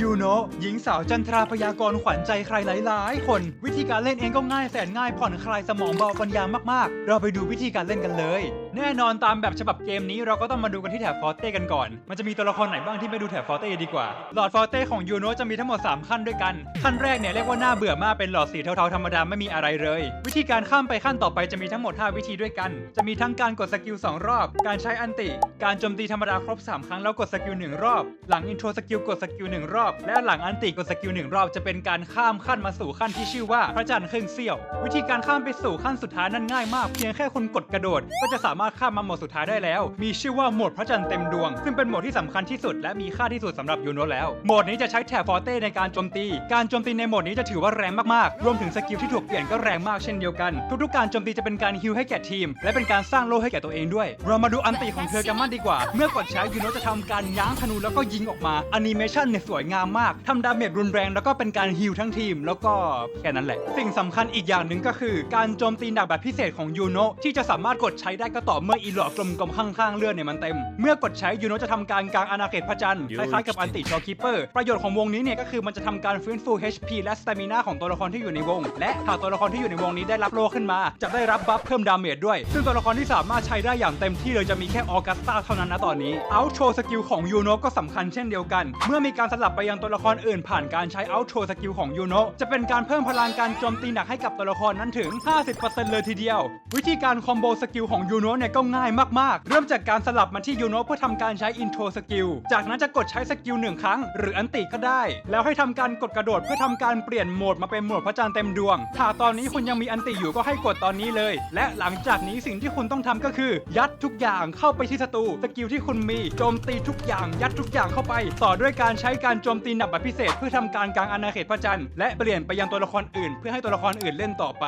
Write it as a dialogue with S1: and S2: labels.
S1: ยูโนะหญิงสาวจันทราพยากรขวัญใจใครหลาย ๆ คน วิธีการเล่นเองก็ง่ายแสนง่ายผ่อนคลายสมองเบาปัญญามาก ๆ เราไปดูวิธีการเล่นกันเลย แน่นอนตามแบบฉบับเกมนี้เราก็ต้องมาดูกันที่แถบฟอร์เต้กันก่อน มันจะมีตัวละครไหนบ้างที่ไปดูแถบฟอร์เต้ดีกว่า หลอดฟอร์เต้ของยูโนะจะมีทั้งหมด 3 ขั้นด้วยกัน ขั้นแรกเนี่ยเรียกว่าหน้าเบื่อมากเป็นหลอดสีเทาๆธรรมดาไม่มีอะไรเลย วิธีการข้ามไปขั้นต่อไปจะมีทั้งหมด 5 วิธีด้วยกัน จะมีทั้งการกดสกิลสองรอบ การใช้อันติ การโจมตีธรรมดาครบ 3 ครั้งแล้วกดสกิลหนึ่งรอบ หลังอินโทรสกิลกดสกิลหนึ่งรอบ และหลังอันติกดสกิลหนึ่งรอบจะเป็นการข้ามขั้นมาสู่ขั้นที่ชื่อว่าพระจันทร์ครึ่งเสี้ยว วิธีการข้ามไปสู่ขั้นสุดท้ายนั้นง่ายมาก เพียงแค่คุณกดกระโดดก็จะสามารถข้ามมาหมดสุดท้ายได้แล้ว มีชื่อว่าโหมดพระจันทร์เต็มดวง ซึ่งเป็นโหมดที่สำคัญที่สุดและมีค่าที่สุดสำหรับยูโนแล้ว โหมดนี้จะใช้แถบฟอร์เต้ในการโจมตี การโจมตีในโหมดนี้จะถือว่าแรงมากๆ รวมถึงสกิลที่ถูกเปลี่ยนก็แรงมากเช่นเดียวกัน ทุกๆการโจมตีจะเป็นการฮิลให้แก่ทีม และเป็นการสร้างโล่ให้แก่ตัวเองด้วย เรามาดูอันติของเธอกันมากดีกว่า เมื่อกดใช้ยูโนจะทำการย้างธนูแล้วก็ยิงออกมาแอนิเมชันเนี่ยสวยงามมากทำดาเมจรุนแรงแล้วก็เป็นการฮิลทั้งทีม แล้วก็แค่นั้นแหละ สิ่งสำคัญอีกอย่างหนึ่งก็คือ การโจมตีหนักแบบพิเศษของยูโนที่จะสามารถกดใช้ได้ก็ต่อเมื่ออีหลอดกลมๆข้างๆเลือดเนี่ยมันเต็ม เมื่อกดใช้ยูโนะจะทำการกลางอาณาเขตพระจันทร์คล้ายๆกับอันติชอคิปเปอร์ประโยชน์ของวงนี้เนี่ยก็คือมันจะทำการฟื้นฟู HP และสเตมินาของตัวละครที่อยู่ในวง และหากตัวละครที่อยู่ในวงนี้ได้รับโลขึ้นมา จะได้รับบัฟเพิ่มดาเมจด้วย ซึ่งตัวละครที่สามารถใช้ได้อย่างเต็มที่เลยจะมีแค่ออกัสตาเท่านั้นนะตอนนี้เอาโชสกิลของยูโนะก็สำคัญเช่นเดียวกัน เมื่อมีการสลับไปยังตัวละครอื่นผ่านการใช้เอาโชสกิลของยูโนะจะเป็นการเพิ่มพลังการโจมตีหนักให้กับตัวละครนั้นถึง 50%เลยทีเดียว วิธีการคอมโบสกิลของยูโนะเนี่ยก็ง่ายมากๆ เริ่มจากการสลับมาที่ยูโนเพื่อทำการใช้อินโทรสกิล จากนั้นจะกดใช้สกิลหนึ่งครั้ง หรืออันติก็ได้ แล้วให้ทำการกดกระโดดเพื่อทำการเปลี่ยนโหมดมาเป็นโหมดพระจันทร์เต็มดวง ถ้าตอนนี้คุณยังมีอันติอยู่ก็ให้กดตอนนี้เลย และหลังจากนี้สิ่งที่คุณต้องทำก็คือ ยัดทุกอย่างเข้าไปที่ศัตรูสกิลที่คุณมีโจมตีทุกอย่างยัดทุกอย่างเข้าไป ต่อด้วยการใช้การโจมตีหนักแบบพิเศษ เพื่อทำการกลางอาณาเขตพระจันทร์และเปลี่ยนไปยังตัวละครอื่น เพื่อให้ตัวละครอื่นเล่นต่อไป